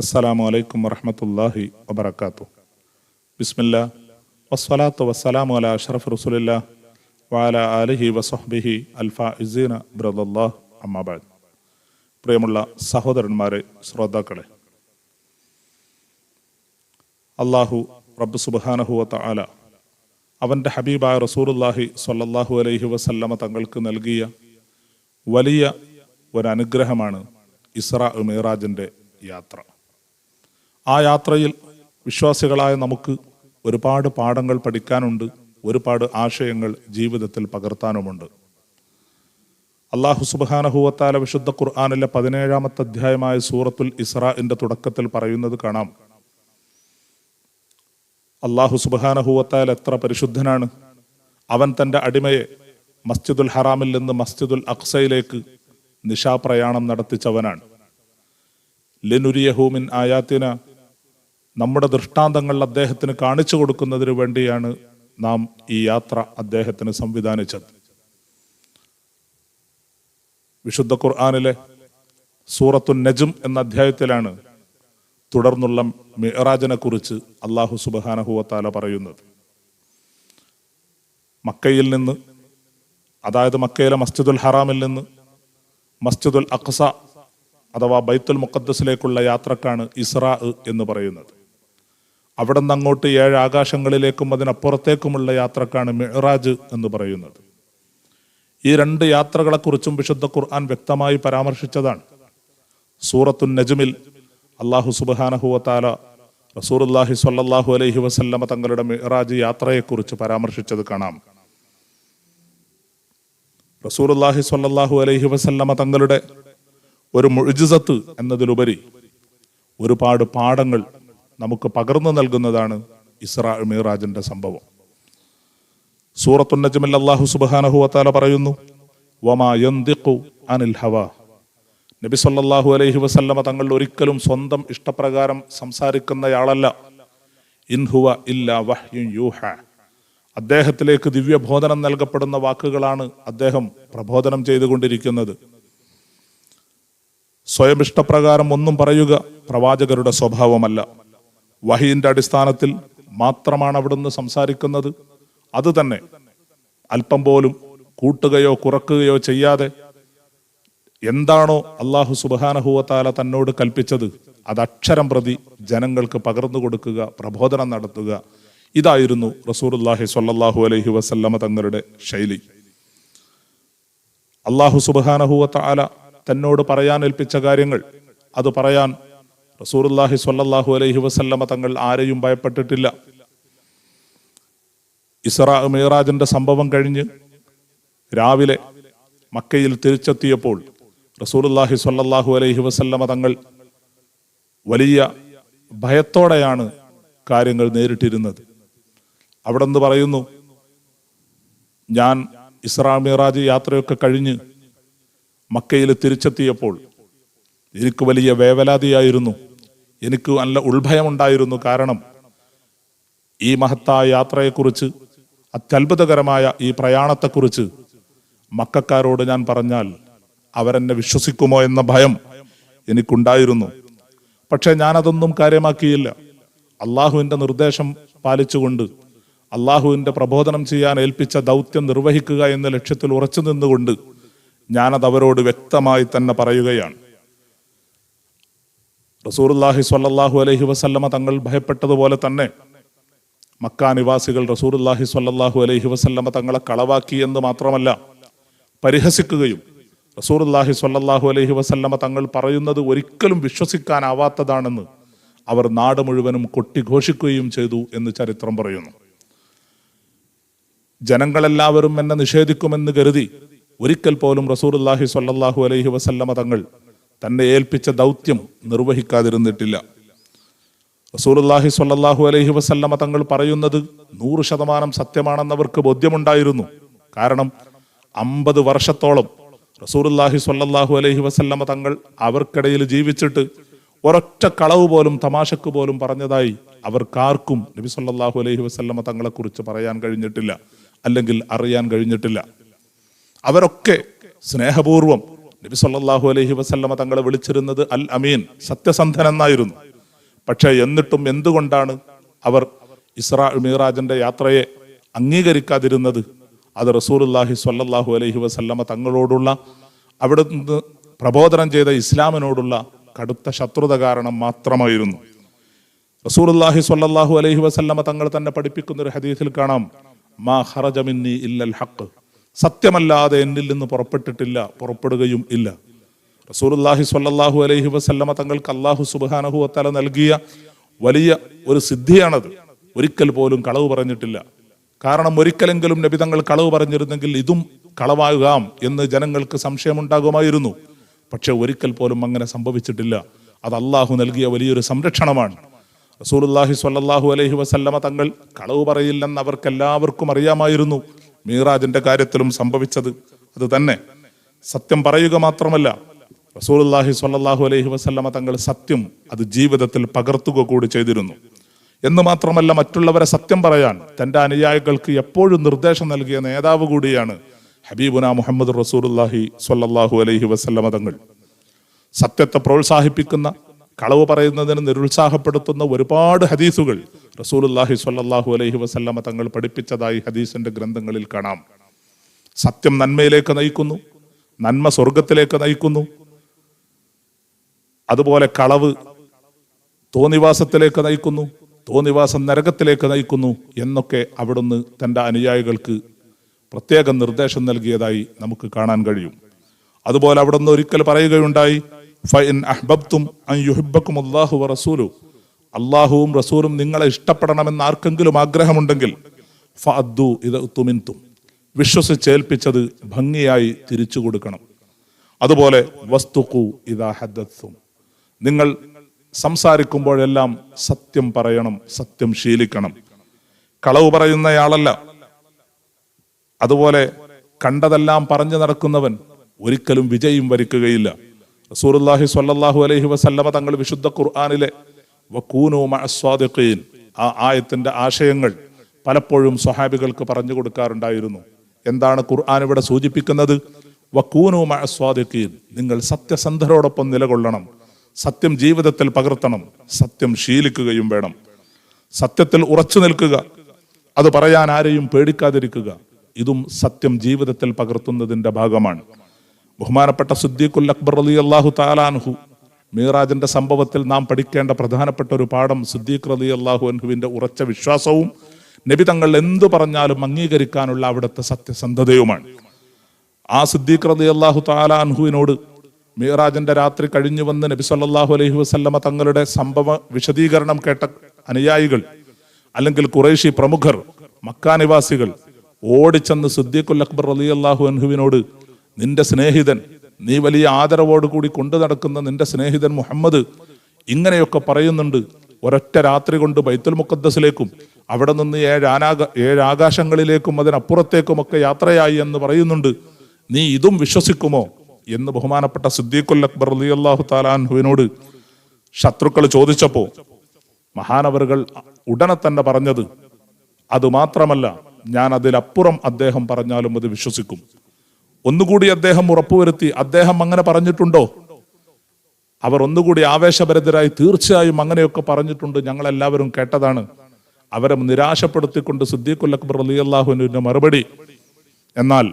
അസ്സലാമു അലൈക്കും വറഹമത്തല്ലാഹി വബർക്കാത്തു ബിസ്മില്ല. വസ്സലാത്തു വസ്സലാമു അല അഷറഫ് റസുലില്ല. വാല അലിഹി വസഹ്ബിഹി അൽഫ ഇസീന ബ്രദല്ലാ അമ്മാബാദ് പ്രിയമുള്ള സഹോദരന്മാരെ ശ്രോതാക്കളെ. അള്ളാഹു റബ്ബ് സുബാനഹുവത്ത ആല അവന്റെ ഹബീബായ റസൂറുല്ലാഹി സ്വല്ലല്ലാഹു അലൈഹി വസല്ലമ തങ്ങൾക്ക് നൽകിയ വലിയ അനുഗ്രഹമാണ് ഇസ്ര മിറാജിന്റെ യാത്ര. ആ യാത്രയിൽ വിശ്വാസികളായ നമുക്ക് ഒരുപാട് പാഠങ്ങൾ പഠിക്കാനുണ്ട് ഒരുപാട് ആശയങ്ങൾ ജീവിതത്തിൽ പകർത്താനുമുണ്ട്. അള്ളാഹു സുബാനഹുവത്താല വിശുദ്ധ ഖുർആാനിലെ പതിനേഴാമത്തെ അധ്യായമായ സൂറത്തുൽ ഇസ്രാഇന്റെ തുടക്കത്തിൽ പറയുന്നത് കാണാം. അള്ളാഹു സുബാനഹുവത്താൽ എത്ര പരിശുദ്ധനാണ്. അവൻ തന്റെ അടിമയെ മസ്ജിദുൽ ഹറാമിൽ നിന്ന് മസ്ജിദുൽ അക്സയിലേക്ക് നിശാപ്രയാണം നടത്തിച്ചവനാണ്. ലിനുരിയഹൂമിൻ ആയാത്തിന നമ്മുടെ ദൃഷ്ടാന്തങ്ങൾ അദ്ദേഹത്തിന് കാണിച്ചു കൊടുക്കുന്നതിന് വേണ്ടിയാണ് നാം ഈ യാത്ര അദ്ദേഹത്തിന് സംവിധാനിച്ചത്. വിശുദ്ധ ഖുർആാനിലെ സൂറത്തുൻ നജും എന്ന അധ്യായത്തിലാണ് തുടർന്നുള്ള മിഹറാജിനെ കുറിച്ച് അള്ളാഹു സുബാനഹുവത്താല പറയുന്നത്. മക്കയിൽ നിന്ന് അതായത് മക്കയിലെ മസ്ജിദുൽ ഹറാമിൽ നിന്ന് മസ്ജിദുൽ അഖ്സ അഥവാ ബൈത്തുൽ മുഖദ്സിലേക്കുള്ള യാത്രക്കാണ് ഇസ്രാ എന്ന് പറയുന്നത്. അവിടെ നിന്ന് അങ്ങോട്ട് ഏഴ് ആകാശങ്ങളിലേക്കും അതിനപ്പുറത്തേക്കുമുള്ള യാത്രക്കാണ് മിഹ്റാജ് എന്ന് പറയുന്നത്. ഈ രണ്ട് യാത്രകളെക്കുറിച്ചും വിശുദ്ധ ഖുർആൻ വ്യക്തമായി പരാമർശിച്ചതാണ്. സൂറത്തുൻ നജ്മിൽ അള്ളാഹു സുബാനഹുവത്താല റസൂർല്ലാഹി സല്ലാഹു അലൈഹി വസല്ലമ തങ്ങളുടെ മിഹ്റാജ് യാത്രയെക്കുറിച്ച് പരാമർശിച്ചത് കാണാം. റസൂറുല്ലാഹി സല്ലാഹു അലൈഹി വസല്ലമ തങ്ങളുടെ ഒരു മുഴുജിസത്ത് എന്നതിലുപരി ഒരുപാട് പാഠങ്ങൾ നമുക്ക് പകർന്നു നൽകുന്നതാണ് ഇസ്രാ മിറാജിന്റെ സംഭവം. സൂറത്തു അള്ളാഹു വതആല പറയുന്നു വമാ അനിൽ ഹവ. നബി സല്ലാഹു അലൈഹി വസല്ലമ തങ്ങൾ ഒരിക്കലും സ്വന്തം ഇഷ്ടപ്രകാരം സംസാരിക്കുന്നയാളല്ല. ഇൻഹുവ ഇല്ല വഹ്യുൻ യൂഹ. അദ്ദേഹത്തിലേക്ക് ദിവ്യബോധനം നൽകപ്പെടുന്ന വാക്കുകളാണ് അദ്ദേഹം പ്രബോധനം ചെയ്തുകൊണ്ടിരിക്കുന്നത്. സ്വയം ഇഷ്ടപ്രകാരം ഒന്നും പറയുക പ്രവാചകരുടെ സ്വഭാവമല്ല. വഹീന്റെ അടിസ്ഥാനത്തിൽ മാത്രമാണ് അവിടുന്ന് സംസാരിക്കുന്നത്. അത് തന്നെ അല്പം പോലും കൂട്ടുകയോ കുറക്കുകയോ ചെയ്യാതെ എന്താണോ അള്ളാഹു സുബാനഹുവത്താല തന്നോട് കൽപ്പിച്ചത് അത് അക്ഷരം പ്രതി ജനങ്ങൾക്ക് പകർന്നു കൊടുക്കുക പ്രബോധനം നടത്തുക. ഇതായിരുന്നു റസൂർല്ലാഹി സ്വല്ലല്ലാഹു അലഹി വസല്ലമ തങ്ങളുടെ ശൈലി. അള്ളാഹു സുബാനഹുവത്താല തന്നോട് പറയാൻ ഏൽപ്പിച്ച കാര്യങ്ങൾ. അത് പറയാൻ റസൂറുല്ലാഹി സ്വല്ലല്ലാഹു അലൈഹി വസല്ലമ തങ്ങൾ ആരെയും ഭയപ്പെട്ടിട്ടില്ല. ഇസ്രാ മിറാജിന്റെ സംഭവം കഴിഞ്ഞ് രാവിലെ മക്കയിൽ തിരിച്ചെത്തിയപ്പോൾ റസൂലുല്ലാഹി സ്വല്ലല്ലാഹു അലൈഹി വസല്ലമ തങ്ങൾ വലിയ ഭയത്തോടെയാണ് കാര്യങ്ങൾ നേരിട്ടിരുന്നത്. അവിടെ നിന്ന് പറയുന്നു ഞാൻ ഇസ്രാ മിറാജ് യാത്രയൊക്കെ കഴിഞ്ഞ് മക്കയിൽ തിരിച്ചെത്തിയപ്പോൾ എനിക്ക് വലിയ വേവലാതിയായിരുന്നു. എനിക്ക് നല്ല ഉത്ഭയമുണ്ടായിരുന്നു കാരണം ഈ മഹത്തായ യാത്രയെക്കുറിച്ച് അത്യത്ഭുതകരമായ ഈ പ്രയാണത്തെക്കുറിച്ച് മക്കാരോട് ഞാൻ പറഞ്ഞാൽ അവരെന്നെ വിശ്വസിക്കുമോ എന്ന ഭയം എനിക്കുണ്ടായിരുന്നു. പക്ഷെ ഞാനതൊന്നും കാര്യമാക്കിയില്ല. അള്ളാഹുവിന്റെ നിർദ്ദേശം പാലിച്ചുകൊണ്ട് അള്ളാഹുവിന്റെ പ്രബോധനം ചെയ്യാൻ ഏൽപ്പിച്ച ദൗത്യം നിർവഹിക്കുക എന്ന ലക്ഷ്യത്തിൽ ഉറച്ചു നിന്നുകൊണ്ട് ഞാനത് അവരോട് വ്യക്തമായി തന്നെ പറയുകയാണ്. റസൂർല്ലാഹി സ്വല്ലല്ലാഹു അലഹി വസല്ലമ തങ്ങൾ ഭയപ്പെട്ടതുപോലെ തന്നെ മക്ക നിവാസികൾ റസൂർല്ലാഹി സ്വല്ലല്ലാഹു അലഹി വസല്ലമ തങ്ങളെ കളവാക്കി എന്ന് മാത്രമല്ല പരിഹസിക്കുകയും റസൂർല്ലാഹി സ്വല്ലല്ലാഹു അലഹി വസല്ലമ തങ്ങൾ പറയുന്നത് ഒരിക്കലും വിശ്വസിക്കാനാവാത്തതാണെന്ന് അവർ നാട് മുഴുവനും കൊട്ടിഘോഷിക്കുകയും ചെയ്തു എന്ന് ചരിത്രം പറയുന്നു. ജനങ്ങളെല്ലാവരും എന്നെ നിഷേധിക്കുമെന്ന് കരുതി ഒരിക്കൽ പോലും റസൂർല്ലാഹി സ്വല്ലല്ലാഹു അലഹി വസല്ലമ തങ്ങൾ തന്നെ ഏൽപ്പിച്ച ദൗത്യം നിർവഹിക്കാതിരുന്നിട്ടില്ല. റസൂലുല്ലാഹി സ്വല്ലല്ലാഹു അലൈഹി വസല്ലമ തങ്ങൾ പറയുന്നത് നൂറ് ശതമാനം സത്യമാണെന്നവർക്ക് ബോധ്യമുണ്ടായിരുന്നു. കാരണം അമ്പത് വർഷത്തോളം റസൂലുല്ലാഹി സ്വല്ലല്ലാഹു അലൈഹി വസല്ലമ തങ്ങൾ അവർക്കിടയിൽ ജീവിച്ചിട്ട് ഒരൊറ്റ കളവ് പോലും തമാശക്ക് പോലും പറഞ്ഞതായി അവർക്കാർക്കും നബി സല്ലാഹു അലൈഹി വസല്ലമ തങ്ങളെ കുറിച്ച് പറയാൻ കഴിഞ്ഞിട്ടില്ല. അല്ലെങ്കിൽ അറിയാൻ കഴിഞ്ഞിട്ടില്ല. അവരൊക്കെ സ്നേഹപൂർവം നബി സല്ലല്ലാഹു അലൈഹി വസല്ലമ തങ്ങളെ വിളിച്ചിരുന്നത് അൽ അമീൻ സത്യസന്ധൻ എന്നായിരുന്നു. പക്ഷേ എന്നിട്ടും എന്തുകൊണ്ടാണ് അവർ ഇസ്രാ മീറാജിന്റെ യാത്രയെ അംഗീകരിക്കാതിരുന്നത്? അത് റസൂലുല്ലാഹി സ്വല്ലല്ലാഹു അലൈഹി വസല്ലമ തങ്ങളോടുള്ള അവിടെ നിന്ന് പ്രബോധനം ചെയ്ത ഇസ്ലാമിനോടുള്ള കടുത്ത ശത്രുത കാരണം മാത്രമായിരുന്നു. റസൂലുള്ളാഹി സ്വല്ലല്ലാഹു അലൈഹി വസല്ലമ തങ്ങൾ തന്നെ പഠിപ്പിക്കുന്ന ഒരു ഹദീസിൽ കാണാം മാ ഖറജ മിന്നി ഇല്ലൽ ഹഖ്. സത്യമല്ലാതെ എന്നിൽ നിന്ന് പുറപ്പെട്ടിട്ടില്ല പുറപ്പെടുകയും ഇല്ല. റസൂലുള്ളാഹി സ്വല്ലല്ലാഹു അലൈഹി വസല്ലമ തങ്ങൾക്ക് അല്ലാഹു സുബ്ഹാനഹു വതആല നൽകിയ വലിയ ഒരു സിദ്ധിയാണത്. ഒരിക്കൽ പോലും കളവ് പറഞ്ഞിട്ടില്ല. കാരണം ഒരിക്കലെങ്കിലും നബി തങ്ങൾ കളവ് പറഞ്ഞിരുന്നെങ്കിൽ ഇതും കളവാകാം എന്ന് ജനങ്ങൾക്ക് സംശയമുണ്ടാകുമായിരുന്നു. പക്ഷെ ഒരിക്കൽ പോലും അങ്ങനെ സംഭവിച്ചിട്ടില്ല. അത് അള്ളാഹു നൽകിയ വലിയൊരു സംരക്ഷണമാണ്. റസൂലുള്ളാഹി സ്വല്ലല്ലാഹു അലൈഹി വസല്ലമ തങ്ങൾ കളവ് പറയില്ലെന്ന് അവർക്കെല്ലാവർക്കും അറിയാമായിരുന്നു. മീറാജിന്റെ കാര്യത്തിലും സംഭവിച്ചത് അത് തന്നെ. സത്യം പറയുക മാത്രമല്ല റസൂലുള്ളാഹി സ്വല്ലല്ലാഹു അലൈഹി വസല്ലമ തങ്ങൾ സത്യം അത് ജീവിതത്തിൽ പകർത്തുക കൂടി ചെയ്തിരുന്നു. എന്ന് മാത്രമല്ല മറ്റുള്ളവരെ സത്യം പറയാൻ തന്റെ അനുയായികൾക്ക് എപ്പോഴും നിർദ്ദേശം നൽകിയ നേതാവ് കൂടിയാണ് ഹബീബുന മുഹമ്മദ് റസൂലുള്ളാഹി സ്വല്ലല്ലാഹു അലൈഹി വസല്ലമ തങ്ങൾ. സത്യത്തെ പ്രോത്സാഹിപ്പിക്കുന്ന കളവ് പറയുന്നതിന് നിരുത്സാഹപ്പെടുത്തുന്ന ഒരുപാട് ഹദീസുകൾ റസൂലുള്ളാഹി സ്വല്ലല്ലാഹു അലൈഹി വസല്ലമ തങ്ങൾ പഠിപ്പിച്ചതായി ഹദീസിന്റെ ഗ്രന്ഥങ്ങളിൽ കാണാം. സത്യം നന്മയിലേക്ക് നയിക്കുന്നു നന്മ സ്വർഗത്തിലേക്ക് നയിക്കുന്നു. അതുപോലെ കളവ് തോന്നിവാസത്തിലേക്ക് നയിക്കുന്നു തോന്നിവാസം നരകത്തിലേക്ക് നയിക്കുന്നു എന്നൊക്കെ അവിടുന്ന് തന്റെ അനുയായികൾക്ക് പ്രത്യേക നിർദ്ദേശം നൽകിയതായി നമുക്ക് കാണാൻ കഴിയും. അതുപോലെ അവിടുന്ന് ഒരിക്കൽ പറയുകയുണ്ടായി ഫൈൻ അഹ്ബബ്തും അൻ വ റസൂലു അള്ളാഹുവും റസൂലും നിങ്ങളെ ഇഷ്ടപ്പെടണമെന്ന് ആർക്കെങ്കിലും ആഗ്രഹമുണ്ടെങ്കിൽ ഫഅദ്ദു ഇത് തുമിൻതും വിശ്വസിച്ചേൽപ്പിച്ചത് ഭംഗിയായി തിരിച്ചു കൊടുക്കണം. അതുപോലെ വസ്തുക്കു ഇതാ ഹദ്ദത്തും നിങ്ങൾ സംസാരിക്കുമ്പോഴെല്ലാം സത്യം പറയണം സത്യം ശീലിക്കണം. കളവ് പറയുന്നയാളല്ല. അതുപോലെ കണ്ടതെല്ലാം പറഞ്ഞു നടക്കുന്നവൻ ഒരിക്കലും വിജയം വരിക്കുകയില്ല. റസൂലുള്ളാഹി സ്വല്ലല്ലാഹു അലൈഹി വസല്ലമ തങ്ങൾ വിശുദ്ധ ഖുർആാനിലെ വക്കൂനു മഅസ്വാദിഖീൻ ആ ആയത്തിന്റെ ആശയങ്ങൾ പലപ്പോഴും സ്വഹാബികൾക്ക് പറഞ്ഞു കൊടുക്കാറുണ്ടായിരുന്നു. എന്താണ് ഖുർആൻ ഇവിടെ സൂചിപ്പിക്കുന്നത്? വക്കൂനു മഅസ്വാദിഖീൻ നിങ്ങൾ സത്യസന്ധരോടൊപ്പം നിലകൊള്ളണം സത്യം ജീവിതത്തിൽ പകർത്തണം സത്യം ശീലിക്കുകയും വേണം. സത്യത്തിൽ ഉറച്ചു നിൽക്കുക അത് പറയാൻ ആരെയും പേടിക്കാതിരിക്കുക ഇതും സത്യം ജീവിതത്തിൽ പകർത്തുന്നതിന്റെ ഭാഗമാണ്. ബഹുമാനപ്പെട്ട സുദ്ദീഖുൽ അക്ബർ അലി അള്ളാഹു താലാൻഹു മീറാജിന്റെ സംഭവത്തിൽ നാം പഠിക്കേണ്ട പ്രധാനപ്പെട്ട ഒരു പാഠം സുദ്ദീഖ് അലി അള്ളാഹു അൻഹുവിന്റെ ഉറച്ച വിശ്വാസവും നബി തങ്ങൾ എന്തു പറഞ്ഞാലും അംഗീകരിക്കാനുള്ള അവിടുത്തെ സത്യസന്ധതയുമാണ്. ആ സിദ്ദീഖ് അലി അള്ളാഹു താലാൻഹുവിനോട് മീറാജിന്റെ രാത്രി കഴിഞ്ഞു വന്ന് നബി സല്ലാഹു അലൈഹി വസല്ലമ തങ്ങളുടെ സംഭവ വിശദീകരണം കേട്ട അനുയായികൾ അല്ലെങ്കിൽ കുറേശി പ്രമുഖർ മക്കാനിവാസികൾ ഓടിച്ചെന്ന് സിദ്ദീഖുൽ അക്ബർ അലി അള്ളാഹു അൻഹുവിനോട് നിന്റെ സ്നേഹിതൻ നീ വലിയ ആദരവോടുകൂടി കൊണ്ടു നടക്കുന്ന നിന്റെ സ്നേഹിതൻ മുഹമ്മദ് ഇങ്ങനെയൊക്കെ പറയുന്നുണ്ട്. ഒരൊറ്റ രാത്രി കൊണ്ട് ബൈത്തുൽ മുഖദ്ദസിലേക്കും അവിടെ നിന്ന് ഏഴ് ആനാക ഏഴ് ആകാശങ്ങളിലേക്കും അതിനപ്പുറത്തേക്കുമൊക്കെ യാത്രയായി എന്ന് പറയുന്നുണ്ട്. നീ ഇതും വിശ്വസിക്കുമോ? എന്ന് ബഹുമാനപ്പെട്ട സിദ്ദീഖുൽ അക്ബർ അലി അള്ളാഹു താലാൻഹുവിനോട് ശത്രുക്കൾ ചോദിച്ചപ്പോ മഹാനവറുകൾ ഉടനെ തന്നെ പറഞ്ഞത് അത് മാത്രമല്ല ഞാൻ അതിലപ്പുറം അദ്ദേഹം പറഞ്ഞാലും അത് വിശ്വസിക്കും. ഒന്നുകൂടി അദ്ദേഹം ഉറപ്പുവരുത്തി. അദ്ദേഹം അങ്ങനെ പറഞ്ഞിട്ടുണ്ടോ? അവർ ഒന്നുകൂടി ആവേശഭരിതരായി തീർച്ചയായും അങ്ങനെയൊക്കെ പറഞ്ഞിട്ടുണ്ട്. ഞങ്ങളെല്ലാവരും കേട്ടതാണ്. അവരെ നിരാശപ്പെടുത്തിക്കൊണ്ട് സിദ്ദീഖുൽ അക്ബർ അലി അള്ളാഹുവിന്റെ മറുപടി. എന്നാൽ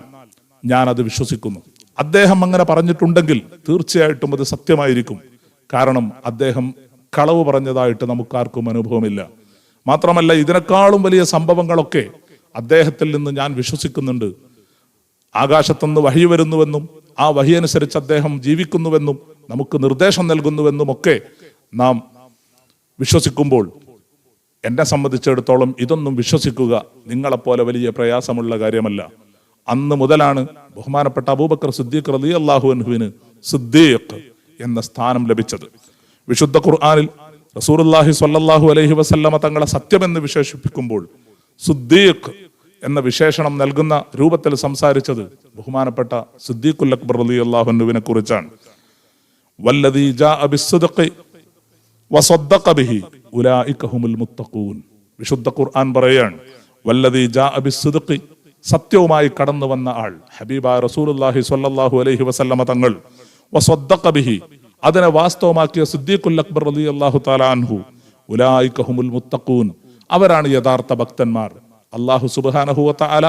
ഞാൻ അത് വിശ്വസിക്കുന്നു. അദ്ദേഹം അങ്ങനെ പറഞ്ഞിട്ടുണ്ടെങ്കിൽ തീർച്ചയായിട്ടും അത് സത്യമായിരിക്കും. കാരണം അദ്ദേഹം കളവ് പറഞ്ഞതായിട്ട് നമുക്കാർക്കും അനുഭവമില്ല. മാത്രമല്ല ഇതിനേക്കാളും വലിയ സംഭവങ്ങളൊക്കെ അദ്ദേഹത്തിൽ നിന്ന് ഞാൻ വിശ്വസിക്കുന്നുണ്ട്. ആകാശത്തുനിന്ന് വഴി വരുന്നുവെന്നും ആ വഴി അനുസരിച്ച് അദ്ദേഹം ജീവിക്കുന്നുവെന്നും നമുക്ക് നിർദ്ദേശം നൽകുന്നുവെന്നും ഒക്കെ നാം വിശ്വസിക്കുമ്പോൾ എന്നെ സംബന്ധിച്ചിടത്തോളം ഇതൊന്നും വിശ്വസിക്കുക നിങ്ങളെപ്പോലെ വലിയ പ്രയാസമുള്ള കാര്യമല്ല. അന്ന് മുതലാണ് ബഹുമാനപ്പെട്ട അബൂബക്കർ സിദ്ദീഖ് റലി അള്ളാഹു സിദ്ദീഖ് എന്ന സ്ഥാനം ലഭിച്ചത്. വിശുദ്ധ ഖുർആനിൽ റസൂർല്ലാഹി സ്വല്ലല്ലാഹു അലൈഹി വസല്ലമ തങ്ങളെ സത്യമെന്ന് വിശേഷിപ്പിക്കുമ്പോൾ സുദ്ദീഖ് എന്ന വിശേഷണം നൽകുന്ന രൂപത്തിൽ സംസാരിച്ചത് ബഹുമാനപ്പെട്ട സിദ്ദീഖുൽ അക്ബർ അലി അള്ളാഹുനുവിനെ കുറിച്ചാണ്. വിശുദ്ധ ഖുർആൻ ബിസ്സുദ്ഖി സത്യവുമായി കടന്നു വന്ന ആൾ ഹബീബ റസൂലുള്ളാഹി സ്വല്ലല്ലാഹു അലൈഹി വസല്ലമ തങ്ങൾ ബിഹി അതിനെ വാസ്തവമാക്കിയ സിദ്ദീഖുൽ അക്ബർ അലി അള്ളാഹു ഉലായിക്കഹുമുൽ മുത്തഖൂൻ. അവരാണ് യഥാർത്ഥ ഭക്തന്മാർ. അള്ളാഹു സുബാനഹുവത്ത അല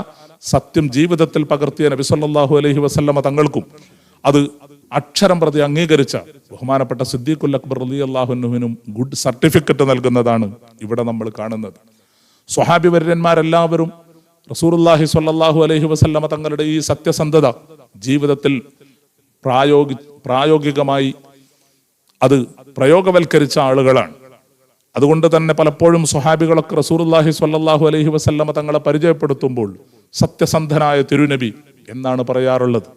സത്യം ജീവിതത്തിൽ പകർത്തിയ നബി സല്ലാഹു അലഹി വസല്ലമ തങ്ങൾക്കും അത് അക്ഷരം പ്രതി അംഗീകരിച്ച ബഹുമാനപ്പെട്ട സിദ്ദീഖുൽ അക്ബർ അലി അള്ളാഹുനുവിനും ഗുഡ് സർട്ടിഫിക്കറ്റ് നൽകുന്നതാണ് ഇവിടെ നമ്മൾ കാണുന്നത്. സ്വഹാബി വര്യന്മാരെല്ലാവരും റസൂറുല്ലാഹി സ്വല്ലല്ലാഹു അലഹി വസല്ലമ തങ്ങളുടെ ഈ സത്യസന്ധത ജീവിതത്തിൽ പ്രായോഗി പ്രായോഗികമായി അത് പ്രയോഗവൽക്കരിച്ച ആളുകളാണ്. അതുകൊണ്ട് തന്നെ പലപ്പോഴും സ്വഹാബികളൊക്കെ റസൂറുല്ലാഹി സ്വല്ലല്ലാഹു അലഹി വസല്ലമ തങ്ങളെ പരിചയപ്പെടുത്തുമ്പോൾ സത്യസന്ധനായ തിരുനബി എന്നാണ് പറയാറുള്ളത്.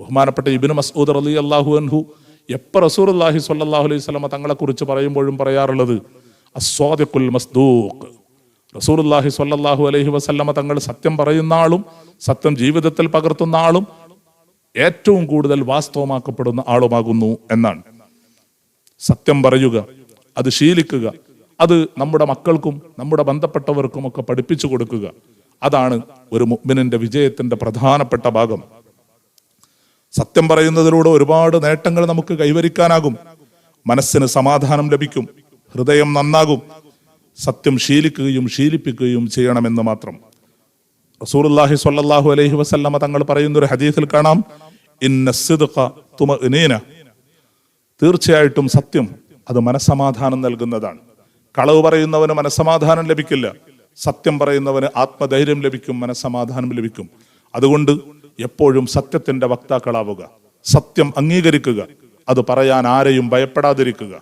ബഹുമാനപ്പെട്ട ഇബിന് മസൂദ് അലി അള്ളാഹു അൻഹു എപ്പോൾ റസൂറുല്ലാഹി സ്വല്ലല്ലാഹു അലൈഹി വസല്ലമ തങ്ങളെ കുറിച്ച് പറയുമ്പോഴും പറയാറുള്ളത് അസ്വാദിഖുൽ മസ്ദൂഖ്. റസൂലുല്ലാഹി സ്വല്ലല്ലാഹു അലൈഹി വസല്ലമ തങ്ങൾ സത്യം പറയുന്ന ആളും സത്യം ജീവിതത്തിൽ പകർത്തുന്ന ആളും ഏറ്റവും കൂടുതൽ വാസ്തവമാക്കപ്പെടുന്ന ആളുമാകുന്നു എന്നാണ്. സത്യം പറയുക അത് ശീലിക്കുക അത് നമ്മുടെ മക്കൾക്കും നമ്മുടെ ബന്ധപ്പെട്ടവർക്കും ഒക്കെ പഠിപ്പിച്ചു കൊടുക്കുക. അതാണ് ഒരു മുഗ്മിനിന്റെ വിജയത്തിന്റെ പ്രധാനപ്പെട്ട ഭാഗം. സത്യം പറയുന്നതിലൂടെ ഒരുപാട് നേട്ടങ്ങൾ നമുക്ക് കൈവരിക്കാനാകും. മനസ്സിന് സമാധാനം ലഭിക്കും. ഹൃദയം നന്നാകും. സത്യം ശീലിക്കുകയും ശീലിപ്പിക്കുകയും ചെയ്യണമെന്ന് മാത്രം. റസൂലുള്ളാഹി സ്വല്ലല്ലാഹു അലൈഹി വസല്ലമ തങ്ങൾ പറയുന്ന ഒരു ഹദീസിൽ കാണാം. ഇന്ന തീർച്ചയായിട്ടും സത്യം അത് മനസ്സമാധാനം നൽകുന്നതാണ്. കളവ് പറയുന്നവന് മനസ്സമാധാനം ലഭിക്കില്ല. സത്യം പറയുന്നവന് ആത്മധൈര്യം ലഭിക്കും മനസ്സമാധാനം ലഭിക്കും. അതുകൊണ്ട് എപ്പോഴും സത്യത്തിന്റെ വക്താക്കളാവുക. സത്യം അംഗീകരിക്കുക. അത് പറയാൻ ആരെയും ഭയപ്പെടാതിരിക്കുക.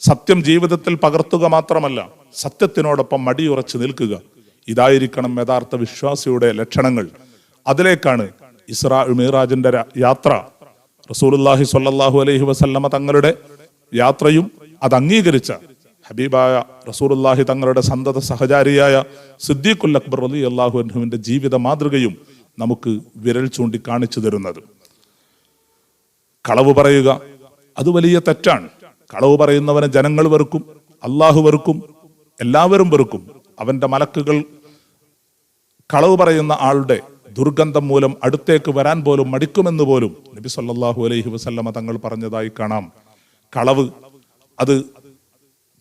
സത്യം ജീവിതത്തിൽ പകർത്തുക മാത്രമല്ല സത്യത്തിനോടൊപ്പം മടിയുറച്ച് നിൽക്കുക. ഇതായിരിക്കണം യഥാർത്ഥ വിശ്വാസിയുടെ ലക്ഷണങ്ങൾ. അതിലേക്കാണ് ഇസ്രാ മീറാജിന്റെ യാത്ര. റസൂലുല്ലാഹി സ്വല്ലല്ലാഹു അലൈഹി വസല്ലമ തങ്ങളുടെ യാത്രയും അത് അംഗീകരിച്ച ഹബീബായ റസൂലുല്ലാഹി തങ്ങളുടെ സന്തത സഹചാരിയായ സിദ്ദീഖുൽ അക്ബർ അലി അള്ളാഹു അൻഹുവിന്റെ ജീവിത മാതൃകയും നമുക്ക് വിരൽ ചൂണ്ടി കാണിച്ചു തരുന്നത്. കളവ് പറയുക അത് വലിയ തെറ്റാണ്. കളവ് പറയുന്നവനെ ജനങ്ങൾ വെറുക്കും അള്ളാഹു വെറുക്കും എല്ലാവരും വെറുക്കും. അവന്റെ മലക്കുകൾ കളവ് പറയുന്ന ആളുടെ ദുർഗന്ധം മൂലം അടുത്തേക്ക് വരാൻ പോലും മടിക്കുമെന്ന് പോലും നബി സല്ലാഹു അലൈഹി വസല്ലമ തങ്ങൾ പറഞ്ഞതായി കാണാം. കളവ് അത്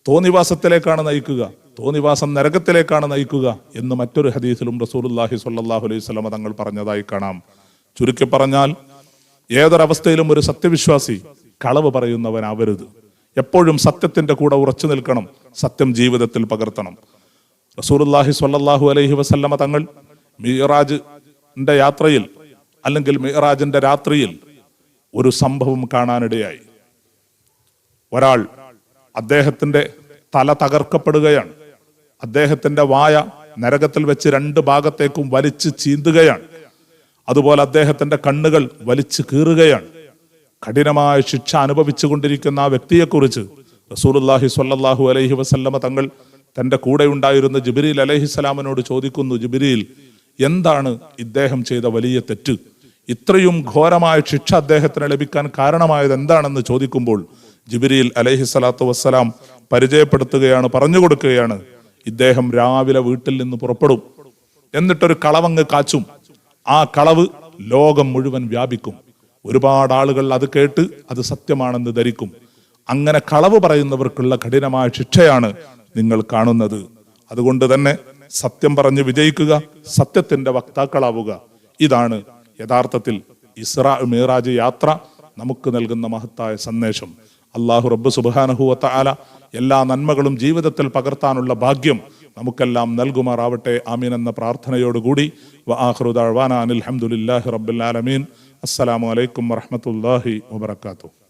തോന്നിവാസത്തിലേക്കാണ് നയിക്കുക. തോന്നിവാസം നരകത്തിലേക്കാണ് നയിക്കുക എന്ന് മറ്റൊരു ഹദീസിലും റസൂലുല്ലാഹി സ്വല്ലല്ലാഹു അലൈഹി സ്വലമ തങ്ങൾ പറഞ്ഞതായി കാണാം. ചുരുക്കി പറഞ്ഞാൽ ഏതൊരവസ്ഥയിലും ഒരു സത്യവിശ്വാസി കളവ് പറയുന്നവനാവരുത്. എപ്പോഴും സത്യത്തിന്റെ കൂടെ ഉറച്ചു നിൽക്കണം സത്യം ജീവിതത്തിൽ പകർത്തണം. റസൂലുല്ലാഹി സ്വല്ലല്ലാഹു അലൈഹി വസല്ലമ തങ്ങൾ മീറാജിന്റെ യാത്രയിൽ അല്ലെങ്കിൽ മീറാജിന്റെ രാത്രിയിൽ ഒരു സംഭവം കാണാനിടയായി. ഒരാൾ അദ്ദേഹത്തിന്റെ തല തകർക്കപ്പെടുകയാണ്. അദ്ദേഹത്തിന്റെ വായ നരകത്തിൽ വെച്ച് രണ്ട് ഭാഗത്തേക്കും വലിച്ചു ചീന്തുകയാണ്. അതുപോലെ അദ്ദേഹത്തിന്റെ കണ്ണുകൾ വലിച്ചു കീറുകയാണ്. കഠിനമായ ശിക്ഷ അനുഭവിച്ചു കൊണ്ടിരിക്കുന്ന ആ വ്യക്തിയെക്കുറിച്ച് റസൂലുല്ലാഹി സ്വല്ലല്ലാഹു അലൈഹി വസല്ലമ തങ്ങൾ തന്റെ കൂടെ ഉണ്ടായിരുന്ന ജിബിരിൽ അലഹിസ്സലാമിനോട് ചോദിക്കുന്നു ജിബിരിയിൽ എന്താണ് ഇദ്ദേഹം ചെയ്ത വലിയ തെറ്റ്? ഇത്രയും ഘോരമായ ശിക്ഷ അദ്ദേഹത്തിന് ലഭിക്കാൻ കാരണമായത് എന്താണെന്ന് ചോദിക്കുമ്പോൾ ജിബിരിയിൽ അലൈഹി സ്വലാത്തു വസ്സലാം പരിചയപ്പെടുത്തുകയാണ് പറഞ്ഞു കൊടുക്കുകയാണ് ഇദ്ദേഹം രാവിലെ വീട്ടിൽ നിന്ന് പുറപ്പെടും. എന്നിട്ടൊരു കളവങ്ങ് കാച്ചും. ആ കളവ് ലോകം മുഴുവൻ വ്യാപിക്കും. ഒരുപാട് ആളുകൾ അത് കേട്ട് അത് സത്യമാണെന്ന് ധരിക്കും. അങ്ങനെ കളവ് പറയുന്നവർക്കുള്ള കഠിനമായ ശിക്ഷയാണ് നിങ്ങൾ കാണുന്നത്. അതുകൊണ്ട് തന്നെ സത്യം പറഞ്ഞ് വിജയിക്കുക സത്യത്തിന്റെ വക്താക്കളാവുക. ഇതാണ് യഥാർത്ഥത്തിൽ ഇസ്രാ മീറാജ് യാത്ര നമുക്ക് നൽകുന്ന മഹത്തായ സന്ദേശം. അള്ളാഹു റബ്ബ് സുബാനഹുവത്ത ആല എല്ലാ നന്മകളും ജീവിതത്തിൽ പകർത്താനുള്ള ഭാഗ്യം നമുക്കെല്ലാം നൽകുമാറാവട്ടെ. ആമീൻ എന്ന പ്രാർത്ഥനയോടുകൂടി. വആഖിറു ദഅ്വാനാ അനിൽ ഹംദുലില്ലാഹി റബ്ബിൽ ആലമീൻ. വറഹ്മത്തുള്ളാഹി വബറകാതുഹു.